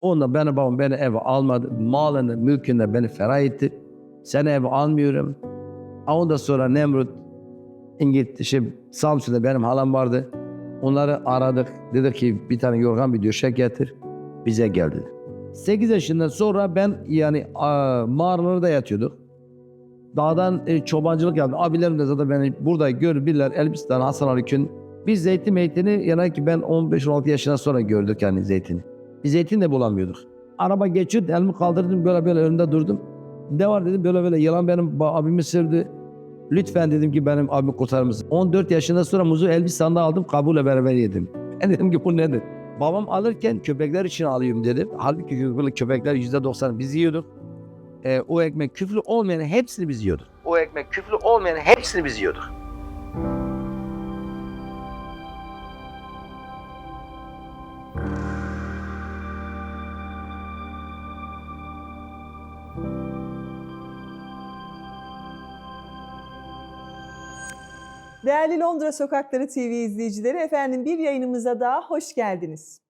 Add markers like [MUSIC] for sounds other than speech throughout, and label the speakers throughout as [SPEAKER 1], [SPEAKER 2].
[SPEAKER 1] Onunla benim babam beni eve almadı. Malını, mülkünü beni ferah etti. Seni eve almıyorum. Ondan sonra Nemrut İngiliz, şey, Samsun'da benim halam vardı. Onları aradık. Dedik ki bir tane yorgan bir döşek getir. Bize geldi. 8 yaşından sonra ben yani mağaralarda yatıyorduk. Dağdan e, çobancılık yaptım. Abilerim de zaten beni burada görürler. Elbistan, Hasan Ali Kün. Biz zeytin meytini yani ki ben 15-16 yaşından sonra gördük yani zeytini. Biz zeytin de bulamıyorduk. Araba geçiyordu elimi kaldırdım böyle böyle önünde durdum. Ne var dedim böyle böyle yılan benim abimi sürdü. Lütfen dedim ki benim abimi kurtarır mısın? 14 yaşından sonra muzu Elbistan'da aldım kabuğuyla beraber yedim. [LAUGHS] Ben dedim ki bu nedir? Babam alırken köpekler için alayım dedim. Halbuki köpekler, köpekler %90 biz yiyorduk. Ee, o ekmek küflü olmayan hepsini biz yiyorduk. O ekmek küflü olmayan hepsini biz yiyorduk.
[SPEAKER 2] Değerli Londra Sokakları TV izleyicileri, efendim bir yayınımıza daha hoş geldiniz.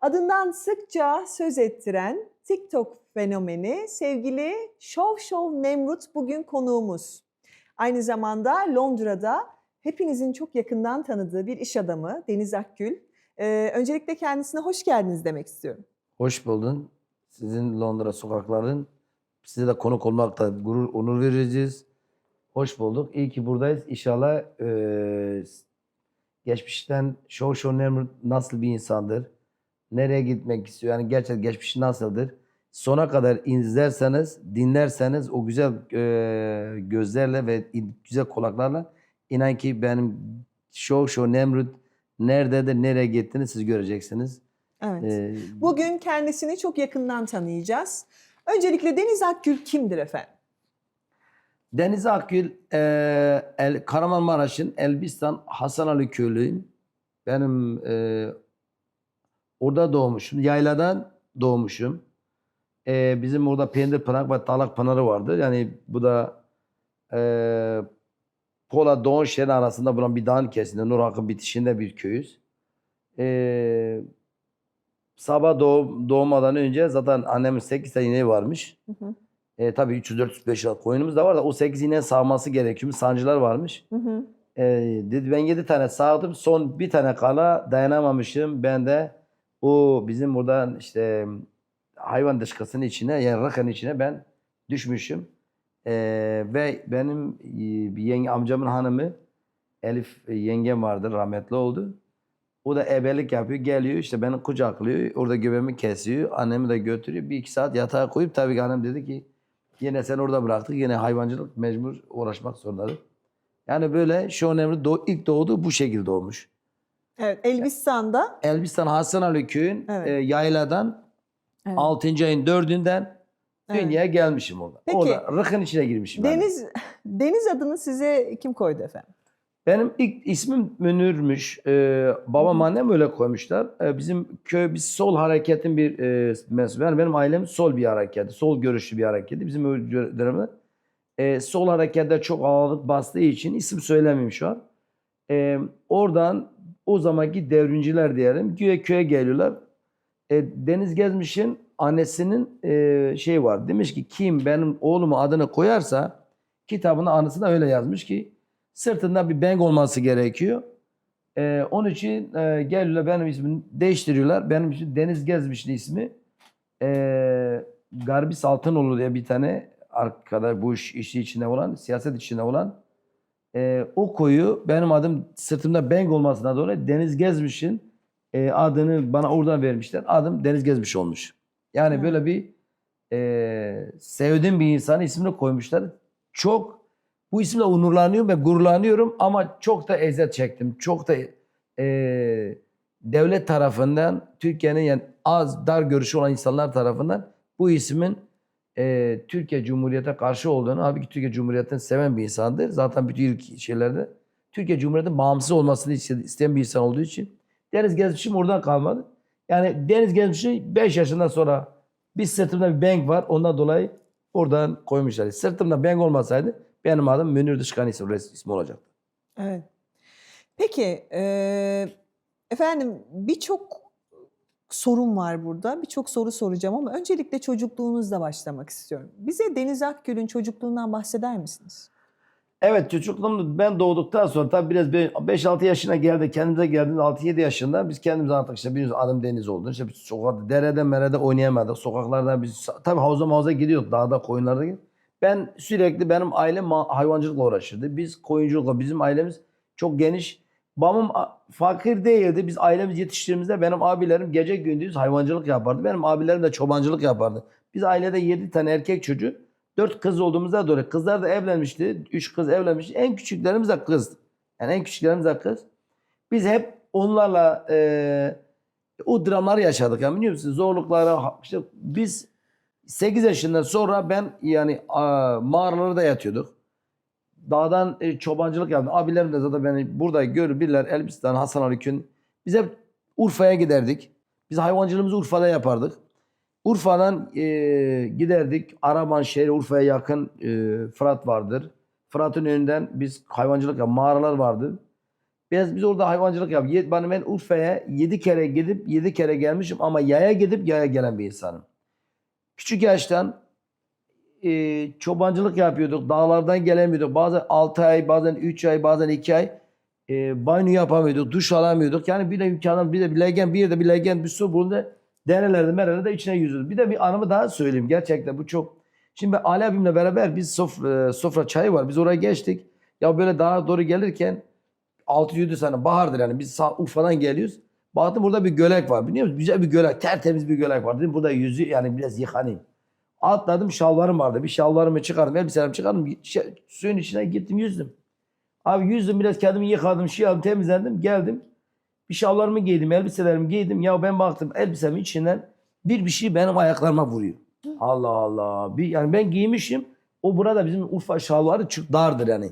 [SPEAKER 2] Adından sıkça söz ettiren TikTok fenomeni sevgili Şov Şov Nemrut bugün konuğumuz. Aynı zamanda Londra'da hepinizin çok yakından tanıdığı bir iş adamı Deniz Akgül. Ee, öncelikle kendisine hoş geldiniz demek istiyorum.
[SPEAKER 1] Hoş buldun. Sizin Londra sokakların. Size de konuk olmakta gurur, onur vereceğiz. Hoş bulduk. İyi ki buradayız. İnşallah eee, geçmişten Show Show nasıl bir insandır? Nereye gitmek istiyor? Yani gerçekten geçmişi nasıldır? Sona kadar izlerseniz, dinlerseniz o güzel eee, gözlerle ve güzel kulaklarla inan ki benim Show Show Nemrut nerededir, nereye gittiğini siz göreceksiniz.
[SPEAKER 2] Evet.
[SPEAKER 1] Eee,
[SPEAKER 2] Bugün kendisini çok yakından tanıyacağız. Öncelikle Deniz Akgül kimdir efendim?
[SPEAKER 1] Deniz Akgül, eee El, Kahramanmaraş'ın Elbistan Hasan Ali köylüyüm. Benim eee, orada doğmuşum. Yayladan doğmuşum. Eee, bizim orada Pendir Pınar ve Talak Pınarı vardır. Yani bu da eee Pola Doğan Şehri arasında bulunan bir dağın kesinde, Nur Hakkı bitişinde bir köyüz. Eee sabah doğ, doğmadan önce zaten annemin 8 tane varmış.
[SPEAKER 2] Hı hı.
[SPEAKER 1] E, tabii 300-400-500 lira koyunumuz da var da o 8 ineğin sağması gerekiyor. Sancılar varmış.
[SPEAKER 2] Hı hı.
[SPEAKER 1] E, dedi ben 7 tane sağdım. Son bir tane kala dayanamamışım. Ben de o bizim buradan işte hayvan dışkısının içine yani rakının içine ben düşmüşüm. E, ve benim e, bir yenge, amcamın hanımı Elif e, yengem vardı rahmetli oldu. O da ebelik yapıyor. Geliyor işte beni kucaklıyor. Orada göbeğimi kesiyor. Annemi de götürüyor. Bir iki saat yatağa koyup tabii ki annem dedi ki yine sen orada bıraktık. Yine hayvancılık mecbur uğraşmak zorundadır. Yani böyle şu önemli doğ, ilk doğdu bu şekilde doğmuş.
[SPEAKER 2] Evet, Elbistan'da
[SPEAKER 1] Elbistan Hasan Ali köyün
[SPEAKER 2] Evet.
[SPEAKER 1] e, yayladan
[SPEAKER 2] Evet.
[SPEAKER 1] 6. ayın 4'ünden
[SPEAKER 2] Evet.
[SPEAKER 1] dünyaya gelmişim orada.
[SPEAKER 2] Peki,
[SPEAKER 1] orada rıkın içine girmişim.
[SPEAKER 2] Deniz [LAUGHS] Deniz adını size kim koydu efendim?
[SPEAKER 1] Benim ilk ismim Münir'müş. Ee, babam annem öyle koymuşlar. Ee, bizim köy biz sol hareketin bir e, mensubu. Yani benim ailem sol bir hareketi. Sol görüşlü bir hareketi. Bizim o dönemde e, sol harekette çok ağırlık bastığı için isim söylemeyeyim şu an. Ee, oradan o zamanki devrimciler diyelim köye köye geliyorlar. E, Deniz Gezmiş'in annesinin e, şey var. Demiş ki kim benim oğlumu adını koyarsa kitabına anısı da öyle yazmış ki sırtında bir beng olması gerekiyor. Ee, onun için e, geliyorlar benim ismimi değiştiriyorlar. Benim için Deniz Gezmiş'in ismi. Ee, Garbis Altınoğlu diye bir tane arkadaş bu iş, işi içinde olan, siyaset içinde olan e, o koyu benim adım sırtımda beng olmasına dolayı Deniz Gezmiş'in e, adını bana oradan vermişler. Adım Deniz Gezmiş olmuş. Yani
[SPEAKER 2] Hı.
[SPEAKER 1] böyle bir e, sevdiğim bir insanın ismini koymuşlar. Çok bu isimle onurlanıyorum ve gururlanıyorum ama çok da eziyet çektim. Çok da e, devlet tarafından, Türkiye'nin yani az, dar görüşü olan insanlar tarafından bu ismin e, Türkiye Cumhuriyeti karşı olduğunu, halbuki Türkiye Cumhuriyeti'ni seven bir insandır. Zaten bütün ilk şeylerde Türkiye Cumhuriyeti'nin bağımsız olmasını iste- isteyen bir insan olduğu için Deniz Gezmiş'im oradan kalmadı. Yani Deniz Gezmiş'i 5 yaşından sonra bir sırtımda bir bank var. Ondan dolayı oradan koymuşlar. Sırtımda bank olmasaydı benim adım Münir Dışkan ismi, ismi olacaktı.
[SPEAKER 2] Evet. Peki, e, efendim birçok sorum var burada. Birçok soru soracağım ama öncelikle çocukluğunuzla başlamak istiyorum. Bize Deniz Akgül'ün çocukluğundan bahseder misiniz?
[SPEAKER 1] Evet çocukluğumda ben doğduktan sonra tabii biraz bir 5-6 yaşına geldi kendimize geldiğimde 6-7 yaşında biz kendimiz artık işte biliyorsunuz adım Deniz oldu. İşte biz sokakta derede merede oynayamadık. Sokaklarda biz tabii havuza mavuza gidiyorduk dağda koyunlarda. gidiyorduk. Ben sürekli benim ailem hayvancılıkla uğraşırdı. Biz koyunculukla bizim ailemiz çok geniş. Babam fakir değildi. Biz ailemiz yetiştiğimizde benim abilerim gece gündüz hayvancılık yapardı. Benim abilerim de çobancılık yapardı. Biz ailede 7 tane erkek çocuğu, 4 kız olduğumuzda doğru. Kızlar da evlenmişti. 3 kız evlenmişti. En küçüklerimiz de kız. Yani en küçüklerimiz de kız. Biz hep onlarla e, o dramlar yaşadık. Yani biliyor musunuz? Zorlukları ha- işte biz 8 yaşından sonra ben yani a, mağaralarda yatıyorduk. Dağdan e, çobancılık yaptım. Abilerim de zaten beni burada görürler. Elbistan, Hasan Ali Kün. Biz hep Urfa'ya giderdik. Biz hayvancılığımızı Urfa'da yapardık. Urfa'dan e, giderdik. Araban şehri Urfa'ya yakın e, Fırat vardır. Fırat'ın önünden biz hayvancılık yap, mağaralar vardı. Biz, biz orada hayvancılık yap. Ben, ben Urfa'ya 7 kere gidip 7 kere gelmişim ama yaya gidip yaya gelen bir insanım. Küçük yaştan e, çobancılık yapıyorduk. Dağlardan gelemiyorduk. Bazen 6 ay, bazen 3 ay, bazen 2 ay e, banyo yapamıyorduk, duş alamıyorduk. Yani bir de imkanım, bir de bir legen, bir de bir legen, bir su bulundu. Derelerde, merelerde içine yüzüyorduk. Bir de bir anımı daha söyleyeyim. Gerçekten bu çok. Şimdi Ali abimle beraber biz sofra, sofra çayı var. Biz oraya geçtik. Ya böyle daha doğru gelirken 6-7 sene bahardır yani. Biz sağ, Urfa'dan geliyoruz. Baktım burada bir gölek var. Biliyor musun? Güzel bir gölek. Tertemiz bir gölek var. Dedim burada yüzü yani biraz yıkanayım. Atladım şalvarım vardı. Bir şalvarımı çıkardım. Elbiselerimi çıkardım. Şey, suyun içine gittim yüzdüm. Abi yüzdüm biraz kendimi yıkadım, şey yaptım, temizlendim, geldim. Bir şalvarımı giydim, elbiselerimi giydim. Ya ben baktım elbisemin içinden bir bir şey benim ayaklarıma vuruyor. Allah Allah. Bir, yani ben giymişim. O burada bizim Urfa şalvarı çok dardır yani.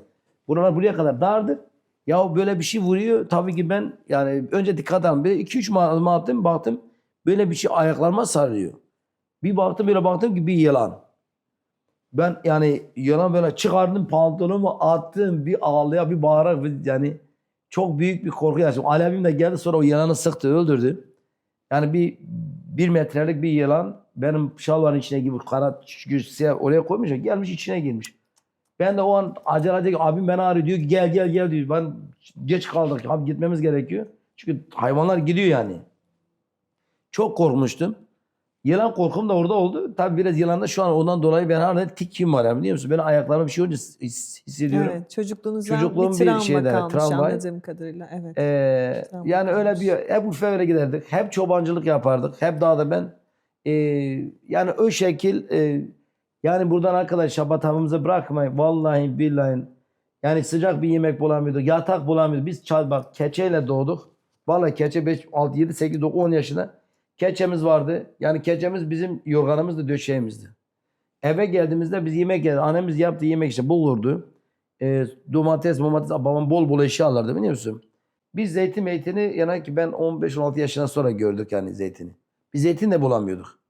[SPEAKER 1] Buralar buraya kadar dardır. Ya böyle bir şey vuruyor. Tabii ki ben yani önce dikkat aldım. Böyle 2-3 adım attım baktım. Böyle bir şey ayaklarıma sarıyor. Bir baktım böyle baktım ki bir yılan. Ben yani yılan böyle çıkardım pantolonumu attım bir ağlaya bir bağırarak bir- yani çok büyük bir korku yaşadım. Ali abim de geldi sonra o yılanı sıktı öldürdü. Yani bir bir metrelik bir yılan benim şalvarın içine gibi kara siyah oraya koymuş gelmiş içine girmiş. Ben de o an acele acele abim beni arıyor diyor ki gel gel gel diyor. Ben geç kaldık abi gitmemiz gerekiyor. Çünkü hayvanlar gidiyor yani. Çok korkmuştum. Yılan korkum da orada oldu. Tabii biraz yılanda şu an ondan dolayı ben hala tikim var yani biliyor musun? Benim ayaklarıma bir şey olunca his- hissediyorum.
[SPEAKER 2] Evet, çocukluğunuzdan
[SPEAKER 1] Çocukluğum
[SPEAKER 2] bir
[SPEAKER 1] bir
[SPEAKER 2] travma
[SPEAKER 1] şeyde,
[SPEAKER 2] kalmış
[SPEAKER 1] travma.
[SPEAKER 2] anladığım kadarıyla. Evet.
[SPEAKER 1] Ee, yani öyle
[SPEAKER 2] kalmış.
[SPEAKER 1] bir hep Urfa'ya öyle giderdik. Hep çobancılık yapardık. Hep dağda ben ee, yani o şekil ee, yani buradan arkadaş şabatamımızı bırakmayın. Vallahi billahi yani sıcak bir yemek bulamıyorduk. Yatak bulamıyorduk. Biz çal bak keçeyle doğduk. Vallahi keçe 5, 6, 7, 8, 9, 10 yaşında keçemiz vardı. Yani keçemiz bizim yorganımızdı, döşeğimizdi. Eve geldiğimizde biz yemek yedik. Annemiz yaptığı yemek işte bulurdu. E, domates, domates, babam bol bol eşya alırdı biliyor musun? Biz zeytin meytini yani ki ben 15-16 yaşından sonra gördük yani zeytini. Biz zeytin de bulamıyorduk.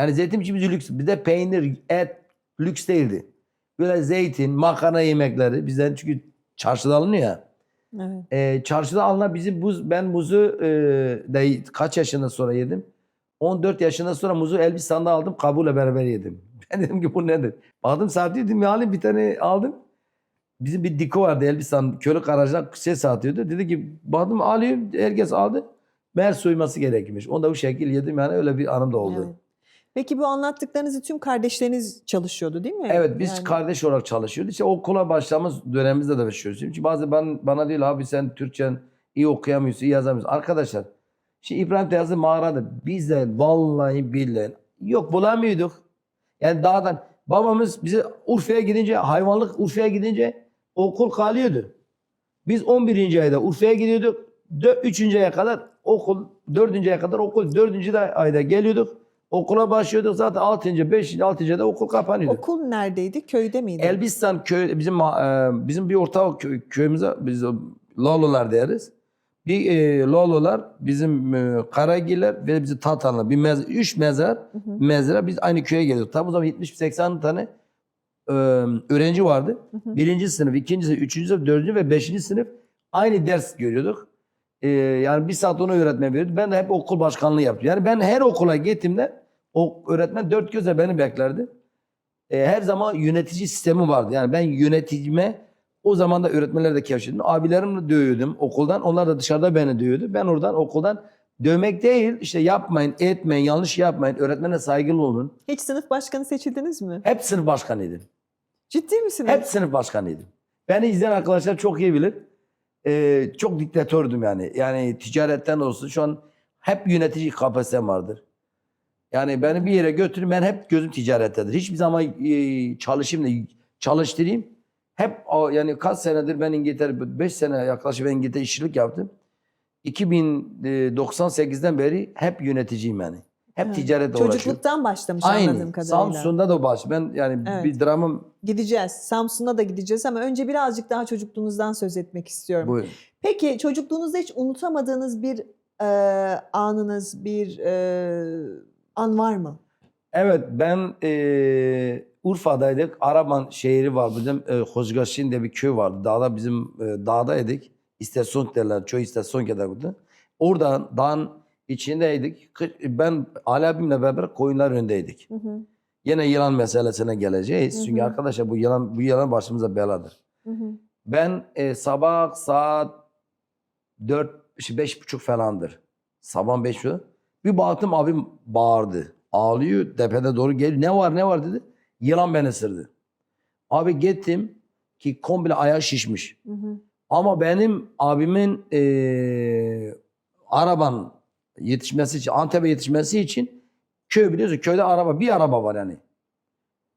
[SPEAKER 1] Yani zeytin için biz lüks. Bir de peynir, et lüks değildi. Böyle zeytin, makarna yemekleri bizden çünkü çarşıda alınıyor ya.
[SPEAKER 2] evet.
[SPEAKER 1] E, çarşıda alınan bizim buz, ben muzu e, de kaç yaşında sonra yedim? 14 yaşında sonra muzu Elbistan'da aldım kabuğuyla beraber yedim. [LAUGHS] Ben dedim ki bu nedir? Baktım saati dedim ya alayım bir tane aldım. Bizim bir diko vardı Elbistan köylü garajdan şey satıyordu. Dedi ki baktım alayım herkes aldı. Meğer soyması gerekmiş. Onu da bu şekilde yedim yani öyle bir anım da oldu.
[SPEAKER 2] Evet. Peki bu anlattıklarınızı tüm kardeşleriniz çalışıyordu değil mi?
[SPEAKER 1] Evet biz
[SPEAKER 2] Yani-
[SPEAKER 1] kardeş olarak çalışıyorduk. İşte okula başladığımız dönemimizde de yaşıyoruz. Çünkü bazı ben, bana değil abi sen Türkçen iyi okuyamıyorsun, iyi yazamıyorsun. Arkadaşlar şimdi İbrahim Teyze mağarada biz de vallahi billahi yok bulamıyorduk. Yani dağdan babamız bize Urfa'ya gidince hayvanlık Urfa'ya gidince okul kalıyordu. Biz 11. ayda Urfa'ya gidiyorduk. 3. aya kadar okul, 4. aya kadar okul, 4. de ayda geliyorduk. Okula başlıyorduk zaten 6. 5. 6. da okul kapanıyordu.
[SPEAKER 2] Okul neredeydi? Köyde miydi?
[SPEAKER 1] Elbistan köy bizim e, bizim bir orta köy, köyümüze biz o Lololar deriz. Bir e, Lololar bizim e, Karagiller ve bizim Tatarlar bir mez üç mezar mezara biz aynı köye geliyorduk. Tabi o zaman 70-80 tane e, öğrenci vardı. Birinci sınıf, ikinci sınıf, üçüncü sınıf, dördüncü ve beşinci sınıf aynı ders görüyorduk. Ee, yani bir saat ona öğretmen veriyordu. Ben de hep okul başkanlığı yaptım. Yani ben her okula gittiğimde o öğretmen dört gözle beni beklerdi. Ee, her zaman yönetici sistemi vardı. Yani ben yöneticime o zaman da öğretmenler de keşfettim. Abilerimle dövüyordum okuldan. Onlar da dışarıda beni dövüyordu. Ben oradan okuldan dövmek değil işte yapmayın, etmeyin, yanlış yapmayın. Öğretmene saygılı olun.
[SPEAKER 2] Hiç sınıf başkanı seçildiniz mi?
[SPEAKER 1] Hep sınıf başkanıydım.
[SPEAKER 2] Ciddi misiniz?
[SPEAKER 1] Hep sınıf başkanıydım. Beni izleyen arkadaşlar çok iyi bilir. Ee, çok diktatördüm yani. Yani ticaretten olsun şu an hep yönetici kapasitem vardır. Yani beni bir yere götürün ben hep gözüm ticarettedir. Hiçbir zaman e, çalışayım da çalıştırayım. Hep yani kaç senedir ben İngiltere 5 sene yaklaşık ben İngiltere işçilik yaptım. 2098'den beri hep yöneticiyim yani. Hep
[SPEAKER 2] Evet.
[SPEAKER 1] ticaretle uğraşıyorum.
[SPEAKER 2] Çocukluktan başlamış anladığım
[SPEAKER 1] Aynı.
[SPEAKER 2] kadarıyla.
[SPEAKER 1] Samsun'da da baş. Ben yani
[SPEAKER 2] Evet.
[SPEAKER 1] bir dramım
[SPEAKER 2] Gideceğiz. Samsun'a da gideceğiz ama önce birazcık daha çocukluğunuzdan söz etmek istiyorum.
[SPEAKER 1] bu.
[SPEAKER 2] Peki çocukluğunuzda hiç unutamadığınız bir e, anınız, bir e, an var mı?
[SPEAKER 1] Evet ben eee Urfa'daydık. Araban şehri var bizim e, Hozgaşin diye bir köy vardı. Dağda bizim e, dağdaydık. İstasyon derler. Köy istasyon kadar. Oradan dağın içindeydik. Ben Ali abimle beraber koyunlar önündeydik.
[SPEAKER 2] Hı hı,
[SPEAKER 1] Yine yılan meselesine geleceğiz.
[SPEAKER 2] Hı
[SPEAKER 1] Çünkü
[SPEAKER 2] hı.
[SPEAKER 1] arkadaşlar bu yılan bu yılan başımıza beladır.
[SPEAKER 2] hı hı.
[SPEAKER 1] Ben e, sabah saat dört, beş buçuk falandır. Sabah beş buçuk. Bir baktım abim bağırdı. Ağlıyor tepede doğru geliyor. Ne var ne var dedi. Yılan beni ısırdı. Abi gittim ki komple ayağı şişmiş.
[SPEAKER 2] Hı hı.
[SPEAKER 1] Ama benim abimin e, araban yetişmesi için, Antep'e yetişmesi için köy biliyorsun köyde araba, bir araba var yani.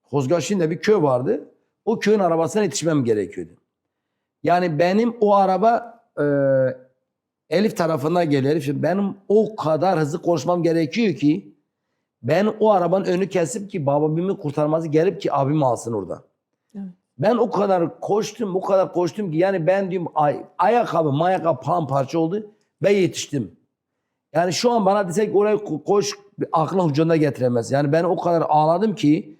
[SPEAKER 1] Hozgaşin'de bir köy vardı. O köyün arabasına yetişmem gerekiyordu. Yani benim o araba e, Elif tarafına geliyor. Elif, şimdi benim o kadar hızlı koşmam gerekiyor ki ben o arabanın önünü kesip ki babamı kurtarması gelip ki abimi alsın orada.
[SPEAKER 2] Evet.
[SPEAKER 1] Ben o kadar koştum, o kadar koştum ki yani ben diyorum ay, ayakkabı, mayakkabı paramparça oldu ve yetiştim. Yani şu an bana desek oraya ko- koş aklın ucunda getiremez. Yani ben o kadar ağladım ki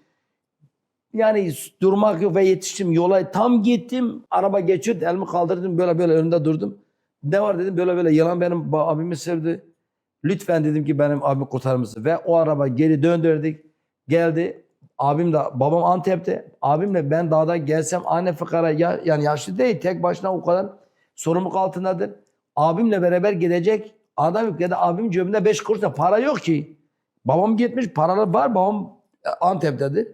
[SPEAKER 1] yani durmak yok ve yetiştim yola tam gittim araba geçiyordu elimi kaldırdım böyle böyle önünde durdum. Ne var dedim böyle böyle yalan benim abimi sevdi. Lütfen dedim ki benim abimi kurtarır mısın? Ve o araba geri döndürdük. Geldi. Abim de babam Antep'te. Abimle ben dağda gelsem anne fıkara ya, yani yaşlı değil tek başına o kadar sorumluluk altındadır. Abimle beraber gidecek adam yok ya da abim cebinde 5 kuruş da para yok ki. Babam gitmiş paralar var babam e, Antep'tedir.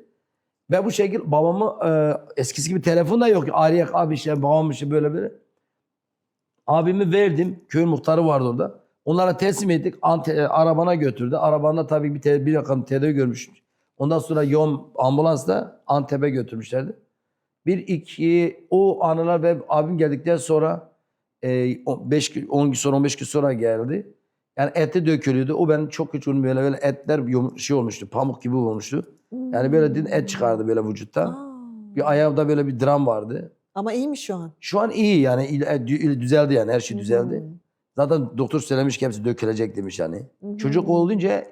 [SPEAKER 1] Ve bu şekilde babamı e, eskisi gibi telefon da yok. Arayak abi işte babam işte böyle böyle. Abimi verdim. Köy muhtarı vardı orada. Onlara teslim ettik. Ante, e, arabana götürdü. Arabanda tabii bir, te, bir yakın tedavi görmüş. Ondan sonra yoğun ambulansla Antep'e götürmüşlerdi. Bir iki o anılar ve abim geldikten sonra 5 gün 10 gün sonra 15 gün sonra geldi. Yani eti dökülüyordu. O benim çok küçük böyle böyle etler şey olmuştu. Pamuk gibi olmuştu. Yani böyle din et çıkardı böyle vücutta. Bir ayağımda böyle bir dram vardı.
[SPEAKER 2] Ama iyi mi şu an?
[SPEAKER 1] Şu an iyi yani il- e, dü- düzeldi yani her şey düzeldi.
[SPEAKER 2] Hı hı.
[SPEAKER 1] Zaten doktor söylemiş ki hepsi dökülecek demiş yani.
[SPEAKER 2] Hı hı.
[SPEAKER 1] Çocuk olunca e,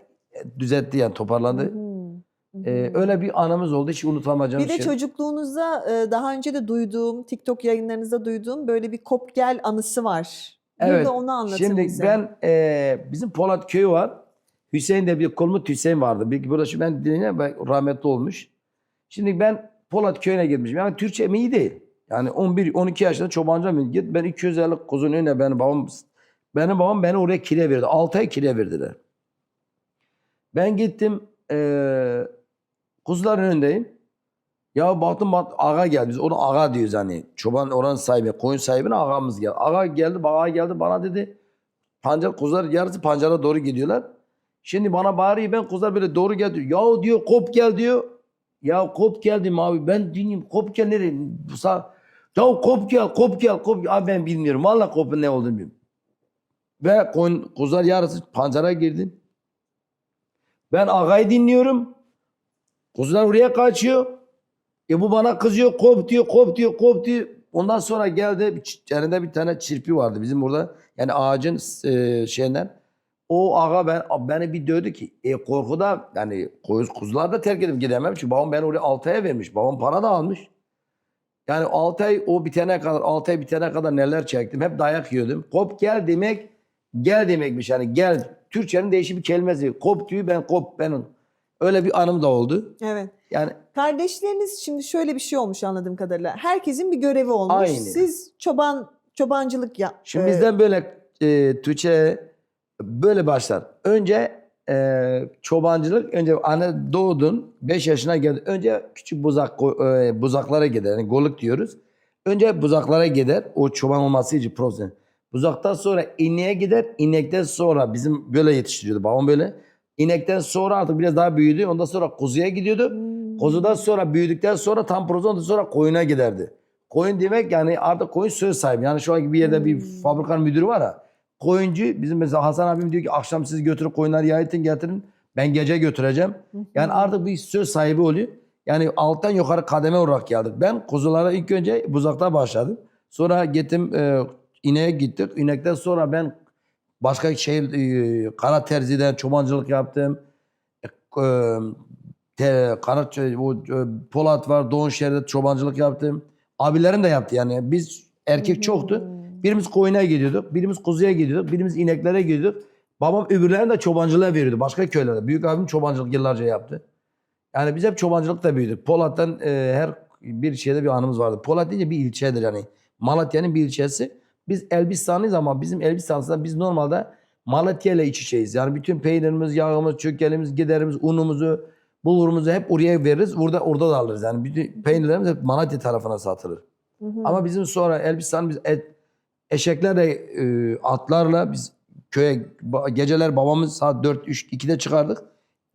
[SPEAKER 1] düzeltti yani toparlandı. Ee, öyle bir anımız oldu hiç unutamayacağım
[SPEAKER 2] Bir de
[SPEAKER 1] şey.
[SPEAKER 2] çocukluğunuzda e, daha önce de duyduğum, TikTok yayınlarınızda duyduğum böyle bir kop gel anısı var. Bir
[SPEAKER 1] Evet,
[SPEAKER 2] de onu anlatın
[SPEAKER 1] Şimdi
[SPEAKER 2] bize.
[SPEAKER 1] ben e, bizim Polat köyü var. Hüseyin de bir Kolmut Hüseyin vardı. Bir burada şu ben dinle ben rahmetli olmuş. Şimdi ben Polat köyüne gitmişim. Yani Türkçem iyi değil. Yani 11 12 yaşında çobancı mı git ben 250 kuzun önüne benim babam benim babam beni oraya kire verdi. 6 ay kire verdiler. Ben gittim eee kuzuların önündeyim. Ya baktım bak ağa geldi. Biz ona ağa diyoruz hani. Çoban oranın sahibi, koyun sahibine ağamız geldi. Ağa geldi, ağa geldi bana dedi. Pancar kuzular yarısı pancara doğru gidiyorlar. Şimdi bana bağırıyor ben kuzular böyle doğru geldi. Ya diyor kop gel diyor. Ya kop geldim abi ben dinleyeyim kop gel nereye? Bu sağ... Ya kop gel kop gel kop gel. Abi ben bilmiyorum. Vallahi kopun ne olduğunu bilmiyorum. Ve koyun, kuzular yarısı pancara girdi. Ben ağayı dinliyorum. Kuzular oraya kaçıyor. E bu bana kızıyor, kop diyor, kop diyor, kop diyor. Ondan sonra geldi, elinde bir tane çirpi vardı bizim burada. Yani ağacın e, şeyinden. O ağa ben, beni bir dövdü ki, e korkuda yani kuzular da terk edip gidemem. Çünkü babam beni oraya altıya vermiş. Babam para da almış. Yani 6 ay o bitene kadar, 6 ay bitene kadar neler çektim. Hep dayak yiyordum. Kop gel demek, gel demekmiş. Yani gel. Türkçenin değişik bir kelimesi. Kop diyor ben kop benim. Öyle bir anım da oldu.
[SPEAKER 2] Evet.
[SPEAKER 1] Yani
[SPEAKER 2] Kardeşleriniz şimdi şöyle bir şey olmuş anladığım kadarıyla. Herkesin bir görevi olmuş.
[SPEAKER 1] Aynen.
[SPEAKER 2] Siz çoban çobancılık ya.
[SPEAKER 1] Şimdi
[SPEAKER 2] e,
[SPEAKER 1] bizden böyle e, Türkçe böyle başlar. Önce e, çobancılık, önce anne doğdun, 5 yaşına geldin. Önce küçük buzak e, buzaklara gider. Yani goluk diyoruz. Önce buzaklara gider. O çoban olması için proses. Buzaktan sonra ineğe gider. İnekten sonra bizim böyle yetiştiriyordu babam böyle. İnekten sonra artık biraz daha büyüdü. Ondan sonra kuzuya gidiyordu.
[SPEAKER 2] hmm,
[SPEAKER 1] Kuzudan sonra büyüdükten sonra tam ondan sonra koyuna giderdi. Koyun demek yani artık koyun söz sahibi. Yani şu anki bir yerde bir
[SPEAKER 2] Hmm.
[SPEAKER 1] fabrikanın müdürü var ya. Koyuncu bizim mesela Hasan abim diyor ki akşam siz götürün koyunları yayıtın getirin. Ben gece götüreceğim. Yani artık bir söz sahibi oluyor. Yani alttan yukarı kademe olarak geldik. Ben kuzulara ilk önce buzakta başladım. Sonra gittim e, ineğe gittik. İnekten sonra ben başka şey e, kara terziden çobancılık yaptım. E, e, te, kara o, e, Polat var Doğun şehirde çobancılık yaptım. Abilerim de yaptı yani. Biz erkek çoktu. Birimiz koyuna gidiyorduk, birimiz kuzuya gidiyorduk, birimiz ineklere gidiyorduk. Babam öbürlerine de çobancılığa veriyordu başka köylerde. Büyük abim çobancılık yıllarca yaptı. Yani biz hep çobancılıkta büyüdük. Polat'tan e, her bir şeyde bir anımız vardı. Polat deyince bir ilçedir yani. Malatya'nın bir ilçesi. Biz Elbistanlıyız ama bizim Elbistan'da biz normalde Malatya ile iç içeyiz. Yani bütün peynirimiz, yağımız, çökelimiz, giderimiz, unumuzu, bulgurumuzu hep oraya veririz. Orada orada da alırız. Yani bütün peynirlerimiz hep Malatya tarafına satılır. Ama bizim sonra Elbistan biz et, eşeklerle e, atlarla biz köye geceler babamız saat 4 3 2'de çıkardık.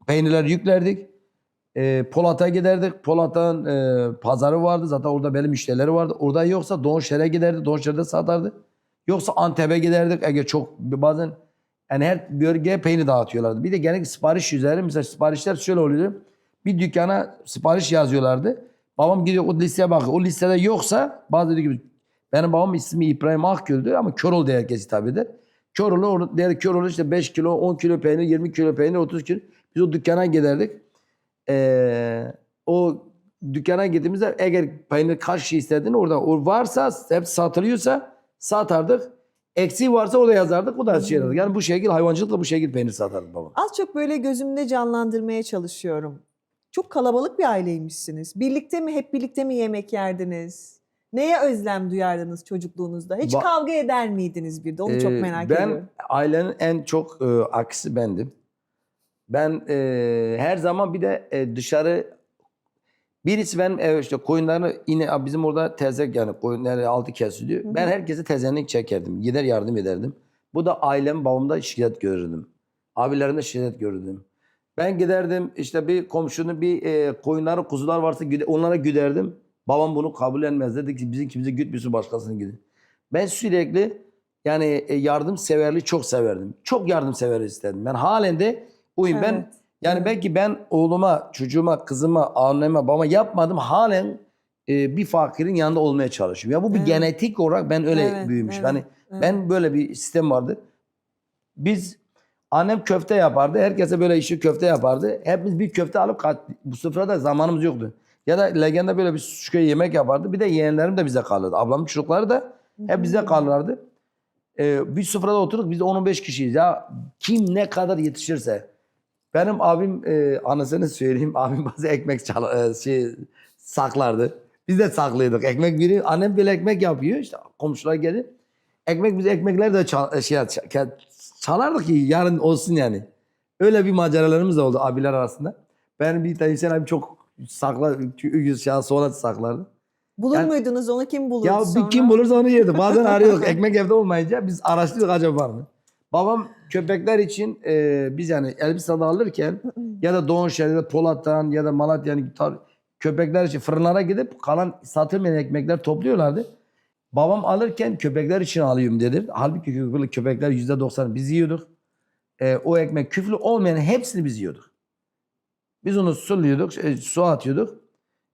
[SPEAKER 1] Peynirler yüklerdik. E, Polat'a giderdik. Polat'tan e, pazarı vardı. Zaten orada benim müşterileri vardı. Orada yoksa Doğuşehir'e giderdi. Doğuşehir'de satardı. Yoksa Antep'e giderdik. Ege çok bazen yani her bölgeye peynir dağıtıyorlardı. Bir de genellikle sipariş üzeri. Mesela siparişler şöyle oluyordu. Bir dükkana sipariş yazıyorlardı. Babam gidiyor o listeye bakıyor. O listede yoksa bazı diyor ki benim babam ismi İbrahim Akgül'dü ama Körol diye herkes hitap eder. Körol'u der Körol'u işte 5 kilo, 10 kilo peynir, 20 kilo peynir, 30 kilo. Biz o dükkana giderdik. Ee, o dükkana gittiğimizde eğer peynir kaç şey istediğini orada o varsa hep satılıyorsa satardık. Eksiği varsa orada yazardık. Bu da şey yazardık. Yani bu şekilde hayvancılıkla bu şekilde peynir satardık babam.
[SPEAKER 2] Az çok böyle gözümde canlandırmaya çalışıyorum. Çok kalabalık bir aileymişsiniz. Birlikte mi, hep birlikte mi yemek yerdiniz? Neye özlem duyardınız çocukluğunuzda? Hiç
[SPEAKER 1] Ba-
[SPEAKER 2] kavga eder miydiniz bir de? Onu çok
[SPEAKER 1] Ee,
[SPEAKER 2] merak
[SPEAKER 1] ben
[SPEAKER 2] ediyorum.
[SPEAKER 1] ailenin en çok e, aksi bendim. Ben e, her zaman bir de e, dışarı birisi benim ev işte koyunlarını yine bizim orada tezek yani koyunları altı kesiliyor.
[SPEAKER 2] Hı hı.
[SPEAKER 1] Ben herkese tezenlik çekerdim. Gider yardım ederdim. Bu da ailem babamda şiddet görürdüm. Abilerimde şiddet gördüm. Ben giderdim işte bir komşunun bir e, koyunları kuzular varsa onlara güderdim. Babam bunu kabul etmez. Dedi ki bizim kimse gütmüyorsun başkasını gidin. Ben sürekli yani e, yardımseverliği çok severdim. Çok yardımsever istedim. Ben halen de uyum. Ben
[SPEAKER 2] Evet,
[SPEAKER 1] yani
[SPEAKER 2] evet.
[SPEAKER 1] belki ben oğluma, çocuğuma, kızıma, anneme, babama yapmadım. Halen e, bir fakirin yanında olmaya çalışıyorum. Ya bu bir
[SPEAKER 2] Evet.
[SPEAKER 1] genetik olarak ben öyle
[SPEAKER 2] Evet,
[SPEAKER 1] büyümüş.
[SPEAKER 2] evet,
[SPEAKER 1] Yani
[SPEAKER 2] evet.
[SPEAKER 1] ben böyle bir sistem vardı. Biz annem köfte yapardı. Herkese böyle işi köfte yapardı. Hepimiz bir köfte alıp bu sofrada zamanımız yoktu. Ya da legenda böyle bir şükür yemek yapardı. Bir de yeğenlerim de bize kalırdı. Ablamın çocukları da hep bize kalırlardı. Ee, bir sofrada oturduk. Biz de 10-15 kişiyiz. Ya kim ne kadar yetişirse. Benim abim e, anasını söyleyeyim. [LAUGHS] Abim bazı ekmek çal e, şey, saklardı. Biz de saklıyorduk. Ekmek biri annem böyle ekmek yapıyor. İşte komşular gelir. Ekmek biz ekmekleri de çal, şey, çal- çalardık ki yarın olsun yani. Öyle bir maceralarımız da oldu abiler arasında. Ben bir tane Hüseyin abi çok sakla, yüz şahı sonra saklardı.
[SPEAKER 2] Bulur
[SPEAKER 1] yani-
[SPEAKER 2] muydunuz onu? Kim bulurdu
[SPEAKER 1] Ya
[SPEAKER 2] sonra?
[SPEAKER 1] bir kim bulursa onu yerdi. Bazen arıyorduk. [LAUGHS] Ekmek evde olmayınca biz araştırdık acaba var mı? Babam köpekler için e, biz yani Elbistan'da alırken ya da Doğuşehir ya da Polat'tan ya da Malatya'nın tar- köpekler için fırınlara gidip kalan satılmayan ekmekler topluyorlardı. Babam alırken köpekler için alıyorum dedi. Halbuki köpekler yüzde doksan biz yiyorduk. E, o ekmek küflü olmayan hepsini biz yiyorduk. Biz onu suluyorduk, e, su atıyorduk.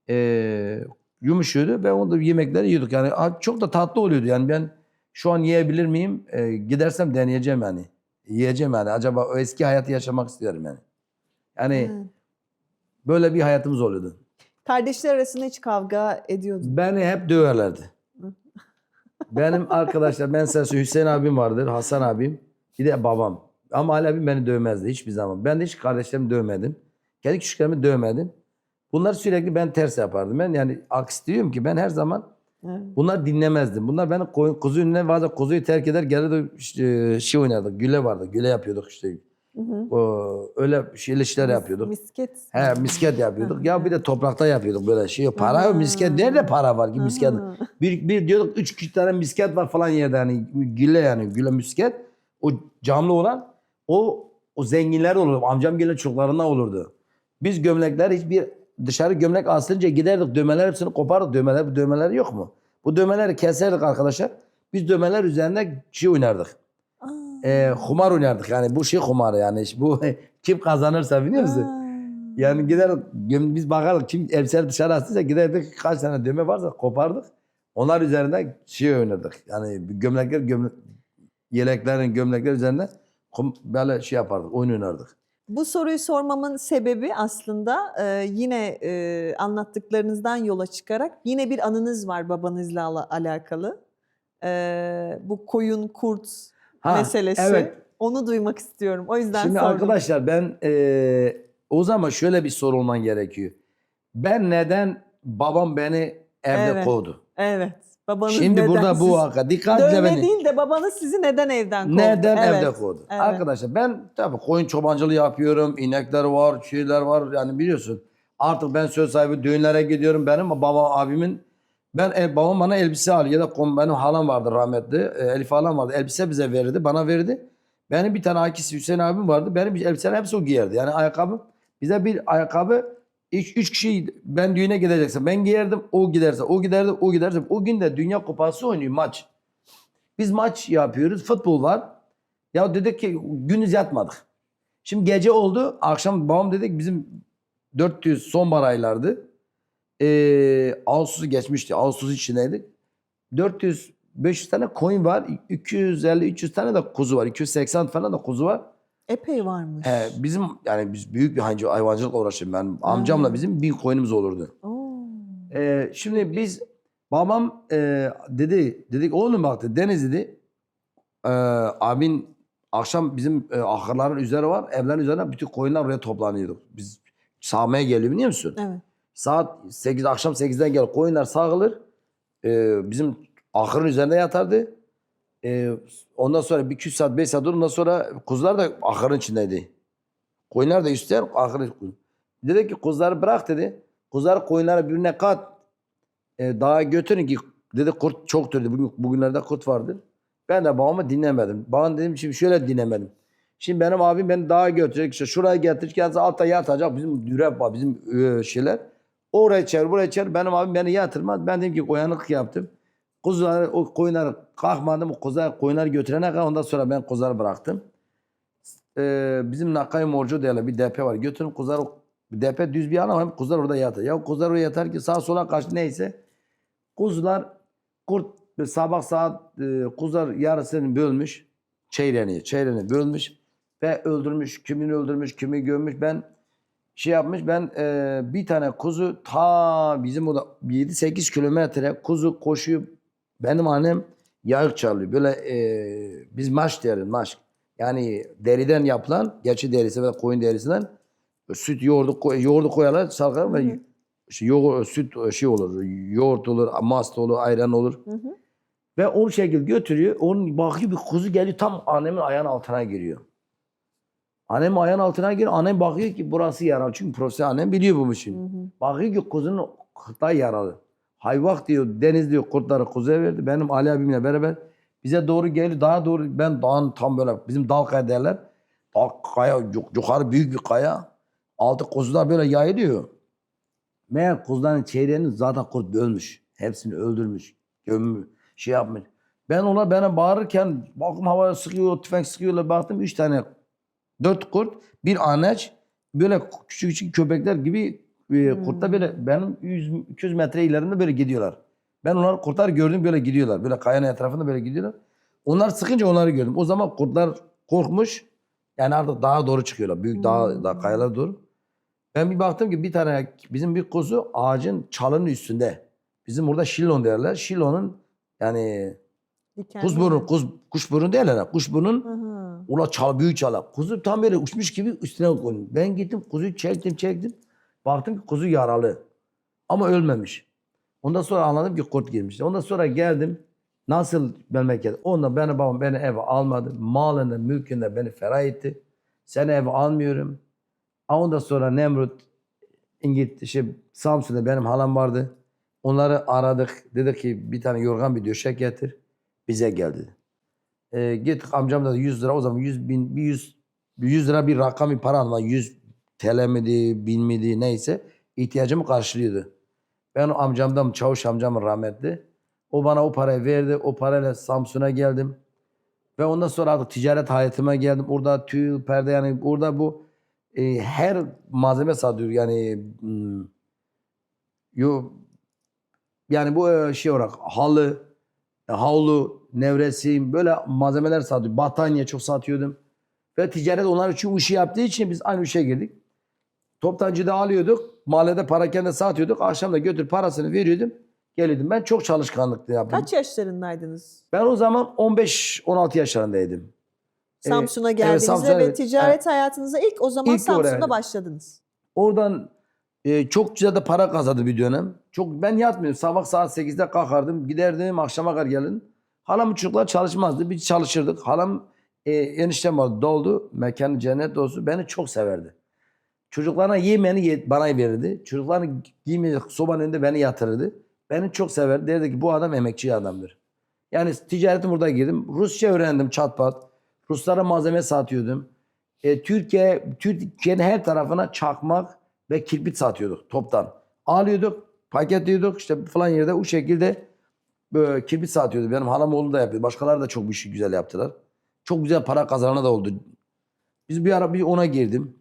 [SPEAKER 1] E, yumuşuyordu ve onu da yemekleri yiyorduk. Yani çok da tatlı oluyordu. Yani ben şu an yiyebilir miyim? E, gidersem deneyeceğim yani. Yiyeceğim yani. Acaba o eski hayatı yaşamak istiyorum yani. Yani
[SPEAKER 2] Evet.
[SPEAKER 1] böyle bir hayatımız oluyordu.
[SPEAKER 2] Kardeşler arasında hiç kavga ediyordun.
[SPEAKER 1] Beni hep döverlerdi. Benim arkadaşlar ben size Hüseyin abim vardır, Hasan abim, bir de babam. Ama Ali abim beni dövmezdi hiçbir zaman. Ben de hiç kardeşlerimi dövmedim. Kendi küçüklerimi dövmedim. Bunlar sürekli ben ters yapardım. Ben yani aksi diyorum ki ben her zaman
[SPEAKER 2] Evet.
[SPEAKER 1] bunlar dinlemezdim. Bunlar beni koyun, kuzu önüne bazen kuzuyu terk eder gelirdi işte, şey oynardık. Güle vardı. Güle yapıyorduk işte.
[SPEAKER 2] Hı hı.
[SPEAKER 1] O, öyle şeyler işler yapıyorduk.
[SPEAKER 2] Misket.
[SPEAKER 1] He misket yapıyorduk. ya bir de toprakta yapıyorduk böyle şey. Para
[SPEAKER 2] Aha.
[SPEAKER 1] misket nerede para var ki misket? Bir, bir diyorduk üç iki tane misket var falan yerde hani gülle yani gülle misket. O camlı olan o o zenginler olurdu. Amcam gelen çocuklarına olurdu. Biz gömlekler hiçbir dışarı gömlek asılınca giderdik dövmeler hepsini kopardık. Dövmeler, dövmeler yok mu? Bu dömeleri keserdik arkadaşlar. Biz dömeler üzerinde şey oynardık.
[SPEAKER 2] Aa.
[SPEAKER 1] Ee, kumar oynardık yani bu şey kumarı yani. Bu [LAUGHS] kim kazanırsa biliyor musun?
[SPEAKER 2] Aa.
[SPEAKER 1] Yani gider göm- biz bakardık kim elbiseleri dışarı astıysa giderdik kaç tane dövme varsa kopardık. Onlar üzerinde şey oynardık. Yani gömlekler gömle yeleklerin gömlekler üzerinde kum- böyle şey yapardık oyun oynardık.
[SPEAKER 2] Bu soruyu sormamın sebebi aslında e, yine e, anlattıklarınızdan yola çıkarak yine bir anınız var babanızla ala- alakalı. E, bu koyun kurt
[SPEAKER 1] Ha,
[SPEAKER 2] meselesi.
[SPEAKER 1] evet.
[SPEAKER 2] Onu duymak istiyorum. O yüzden
[SPEAKER 1] Şimdi
[SPEAKER 2] sordum.
[SPEAKER 1] arkadaşlar ben eee o zaman şöyle bir soru olman gerekiyor. Ben neden babam beni evde
[SPEAKER 2] Evet.
[SPEAKER 1] kovdu?
[SPEAKER 2] Evet. Babanız
[SPEAKER 1] Şimdi
[SPEAKER 2] neden
[SPEAKER 1] burada
[SPEAKER 2] siz-
[SPEAKER 1] bu hakika dikkat
[SPEAKER 2] Dövme
[SPEAKER 1] beni.
[SPEAKER 2] değil de babanız sizi neden evden kovdu?
[SPEAKER 1] Neden
[SPEAKER 2] Evet.
[SPEAKER 1] evde kovdu?
[SPEAKER 2] evet.
[SPEAKER 1] Arkadaşlar ben tabii koyun çobancılığı yapıyorum. inekler var, şeyler var yani biliyorsun. Artık ben söz sahibi düğünlere gidiyorum. Benim babam abimin ben e, babam bana elbise alıyor ya da kom- benim halam vardı rahmetli. E, Elif halam vardı. Elbise bize verirdi, bana verirdi. Benim bir tane Akisi Hüseyin abim vardı. Benim elbiselerim hepsi o giyerdi. Yani ayakkabı bize bir ayakkabı üç, üç kişi ben düğüne gideceksem ben giyerdim. O giderse o giderdi. O giderse. O gün de Dünya Kupası oynuyor maç. Biz maç yapıyoruz. Futbol var. Ya dedik ki gündüz yatmadık. Şimdi gece oldu. Akşam babam dedik bizim 400 sonbahar aylardı. Ee, Ağustos'u geçmişti. Ağustos içindeydik. 400 500 tane koyun var. 250 300 tane de kuzu var. 280 falan da kuzu var.
[SPEAKER 2] Epey varmış.
[SPEAKER 1] He, bizim yani biz büyük bir hayvancı- hayvancılıkla uğraşıyorum ben. Amcamla
[SPEAKER 2] Ha.
[SPEAKER 1] bizim bin koyunumuz olurdu.
[SPEAKER 2] Oo.
[SPEAKER 1] Ee, şimdi biz babam e, dedi dedik oğlum bak dedi, Deniz dedi e, abin akşam bizim e, ahırların üzeri var evlerin üzerine bütün koyunlar oraya toplanıyorduk. Biz sağmaya geliyor biliyor musun?
[SPEAKER 2] Evet.
[SPEAKER 1] Saat 8 akşam 8'den gel koyunlar sağılır. E, bizim ahırın üzerinde yatardı. E, ondan sonra bir 2 saat 5 saat ondan sonra kuzular da ahırın içindeydi. Koyunlar da üstten ahırın. Dedi ki kuzuları bırak dedi. Kuzuları koyunları birbirine kat. E, dağa götürün ki dedi kurt çoktur dedi. Bugün, bugünlerde kurt vardır. Ben de babamı dinlemedim. Babam dedim şimdi şöyle dinlemedim. Şimdi benim abim beni dağa götürecek. işte şuraya getirecek. Kendisi altta yatacak. Bizim dürep var. Bizim e, şeyler. Oraya çevir buraya çevir. Benim abim beni yatırmaz. Ben dedim ki uyanık yaptım. Kuzuları, o koyunları kalkmadım. O kuzuları, koyunları götürene kadar ondan sonra ben kuzuları bıraktım. Ee, bizim Nakay Morcu diyorlar bir DP var. Götürün kuzuları DP düz bir ana hem kuzular orada yatar. Ya kuzular oraya yatar ki sağa sola kaç neyse. Kuzular kurt sabah saat e, kuzular yarısını bölmüş. Çeyreğini, çeyreğini bölmüş ve öldürmüş. Kimini öldürmüş, kimi gömmüş. Ben şey yapmış ben e, bir tane kuzu ta bizim o da 7-8 kilometre kuzu koşuyor. Benim annem yayık çalıyor. Böyle e, biz maş deriz maş. Yani deriden yapılan, gerçi derisi ve koyun derisinden süt yoğurdu, koy, yoğurdu koyarlar,
[SPEAKER 2] hı.
[SPEAKER 1] ve işte yoğurt, süt şey olur, yoğurt olur, mast olur, ayran olur.
[SPEAKER 2] Hı hı.
[SPEAKER 1] Ve o şekilde götürüyor. Onun bakıyor bir kuzu geliyor tam annemin ayağının altına giriyor. Annem ayağın altına giriyor. Annem bakıyor ki burası yaralı. Çünkü profesyonel annem biliyor bu işi. Bakıyor ki kuzunun kıta yaralı. Hayvak diyor deniz diyor kurtları kuzuya verdi. Benim Ali abimle beraber bize doğru geliyor. Daha doğru ben dağın tam böyle bizim dal kaya derler. Dağ kaya yuk- yukarı büyük bir kaya. Altı kuzular böyle yayılıyor. Meğer kuzuların çeyreğini zaten kurt bölmüş. Hepsini öldürmüş. Gömmüş. Şey yapmış. Ben ona bana bağırırken bakım havaya sıkıyor, tüfek sıkıyorlar. Baktım üç tane dört kurt, bir anaç, böyle küçük küçük köpekler gibi e, kurtlar böyle benim 100 200 metre ilerimde böyle gidiyorlar. Ben onları kurtlar gördüm böyle gidiyorlar. Böyle kayanın etrafında böyle gidiyorlar. Onlar sıkınca onları gördüm. O zaman kurtlar korkmuş. Yani artık dağa doğru çıkıyorlar. Büyük dağ,
[SPEAKER 2] Hmm.
[SPEAKER 1] dağ kayalara doğru. Ben bir baktım ki bir tane bizim bir kuzu ağacın çalının üstünde. Bizim burada şillon derler. Şillonun yani kuzburnu, kuz, kuşburnu derler. Kuşburnun. Ula çal büyük çala. Kuzu tam böyle uçmuş gibi üstüne koydum. Ben gittim kuzuyu çektim çektim. Baktım ki kuzu yaralı. Ama ölmemiş. Ondan sonra anladım ki kurt girmiş. Ondan sonra geldim. Nasıl memleket? Ondan beni babam beni eve almadı. Malını, mülkünde beni ferah etti. Seni eve almıyorum. Ondan sonra Nemrut İngiliz, şey, Samsun'da benim halam vardı. Onları aradık. Dedi ki bir tane yorgan bir döşek getir. Bize gel dedi. E, gittik amcam da 100 lira o zaman 100 bin, bir 100, bir 100 lira bir rakam bir para alma. 100 TL miydi, bin miydi neyse ihtiyacımı karşılıyordu. Ben amcamdan, çavuş amcamın rahmetli. O bana o parayı verdi. O parayla Samsun'a geldim. Ve ondan sonra artık ticaret hayatıma geldim. Orada tül, perde yani orada bu e, her malzeme satıyor. Yani hmm, yo, yani bu e, şey olarak halı, e, havlu, nevresim böyle malzemeler satıyor. Battaniye çok satıyordum. Ve ticaret onlar için işi yaptığı için biz aynı işe girdik. Toptancıda alıyorduk. Mahallede parakende de satıyorduk. Akşam da götür parasını veriyordum. Geliyordum. Ben çok çalışkanlıklı yaptım.
[SPEAKER 2] Kaç yaşlarındaydınız?
[SPEAKER 1] Ben o zaman 15-16 yaşlarındaydım. Ee,
[SPEAKER 2] Samsun'a
[SPEAKER 1] evet,
[SPEAKER 2] geldiğinizde
[SPEAKER 1] Samsun'a,
[SPEAKER 2] ve
[SPEAKER 1] evet.
[SPEAKER 2] ticaret hayatınıza ilk o zaman
[SPEAKER 1] İlk oraya
[SPEAKER 2] Samsun'da
[SPEAKER 1] geldim.
[SPEAKER 2] başladınız.
[SPEAKER 1] Oradan e, çok güzel de para kazandı bir dönem. Çok ben yatmıyorum. Sabah saat 8'de kalkardım. Giderdim akşama kadar gelin. Halamın çocuklar çalışmazdı. Biz çalışırdık. Halam e, eniştem vardı doldu. Mekanı cennet olsun. Beni çok severdi. Çocuklarına yemeni ye- bana verirdi. Çocuklarını giymeyecek sobanın önünde beni yatırırdı. Beni çok severdi. Derdi ki bu adam emekçi adamdır. Yani ticaretim burada girdim. Rusça öğrendim çat pat. Ruslara malzeme satıyordum. E, Türkiye, Türkiye'nin her tarafına çakmak ve kirpit satıyorduk toptan. Alıyorduk, paketliyorduk işte falan yerde o şekilde böyle kirpit satıyordu. Benim halam oğlu da yapıyordu. Başkaları da çok bu işi güzel yaptılar. Çok güzel para kazanan da oldu. Biz bir ara bir ona girdim.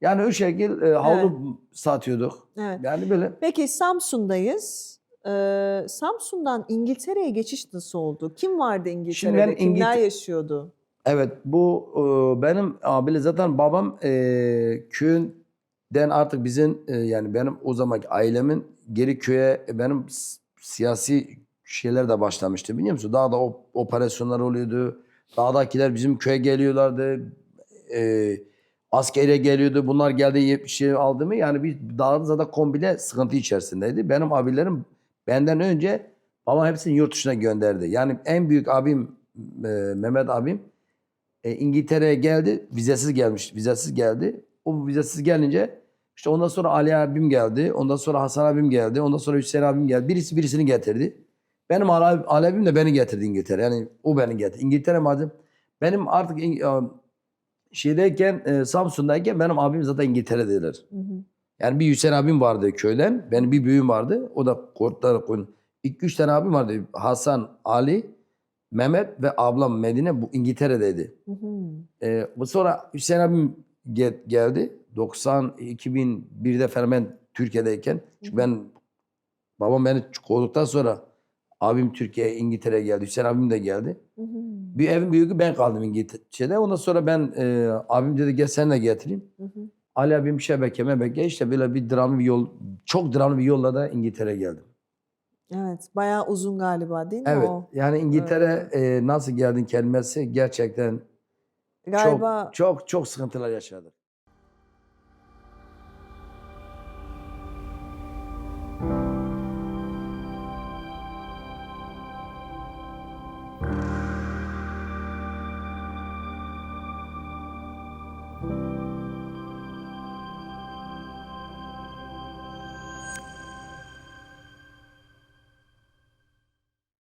[SPEAKER 1] Yani o şekil e, havlu satıyorduk.
[SPEAKER 2] Evet.
[SPEAKER 1] Yani böyle
[SPEAKER 2] Peki Samsun'dayız. Ee, Samsun'dan İngiltere'ye geçiş nasıl oldu? Kim vardı İngiltere'de?
[SPEAKER 1] Ben
[SPEAKER 2] Kimler
[SPEAKER 1] İngiltere-
[SPEAKER 2] yaşıyordu?
[SPEAKER 1] Evet bu e, benim abiyle zaten babam e, köyden artık bizim e, yani benim o zamanki ailemin geri köye e, benim siyasi şeyler de başlamıştı biliyor musun? Dağda op- operasyonlar oluyordu. Dağdakiler bizim köye geliyorlardı. E, askere geliyordu. Bunlar geldi ye- şey aldı mı? Yani bir dağda zaten komple sıkıntı içerisindeydi. Benim abilerim benden önce babam hepsini yurt dışına gönderdi. Yani en büyük abim e, Mehmet abim e, İngiltere'ye geldi. Vizesiz gelmiş. Vizesiz geldi. O vizesiz gelince işte ondan sonra Ali abim geldi. Ondan sonra Hasan abim geldi. Ondan sonra Hüseyin abim geldi. Birisi birisini getirdi. Benim Ali, Ali abim de beni getirdi İngiltere. Yani o beni getirdi. İngiltere madem benim artık e, şeydeyken e, Samsun'dayken benim abim zaten.
[SPEAKER 2] Hı hı.
[SPEAKER 1] Yani bir Hüseyin abim vardı köyden. Benim bir büyüğüm vardı. O da kurtlar koyun. İki üç tane abim vardı. Hasan, Ali, Mehmet ve ablam Medine bu İngiltere'deydi.
[SPEAKER 2] Hı hı.
[SPEAKER 1] Ee, bu sonra Hüseyin abim ge- geldi. 90 2001'de falan ben Türkiye'deyken. Çünkü ben babam beni kovduktan sonra abim Türkiye'ye İngiltere'ye geldi. Hüseyin abim de geldi. Bir evin büyüğü ben kaldım İngiltere'de. Ondan sonra ben e, abim dedi gel sen de getireyim.
[SPEAKER 2] Hı hı.
[SPEAKER 1] Ali abim şebeke mebeke işte böyle bir dramlı bir yol, çok dramlı bir yolla da İngiltere'ye geldim.
[SPEAKER 2] Evet. Bayağı uzun galiba değil mi
[SPEAKER 1] Evet
[SPEAKER 2] o?
[SPEAKER 1] yani İngiltere e, nasıl geldin kelimesi gerçekten
[SPEAKER 2] Galiba
[SPEAKER 1] çok çok çok sıkıntılar yaşadık.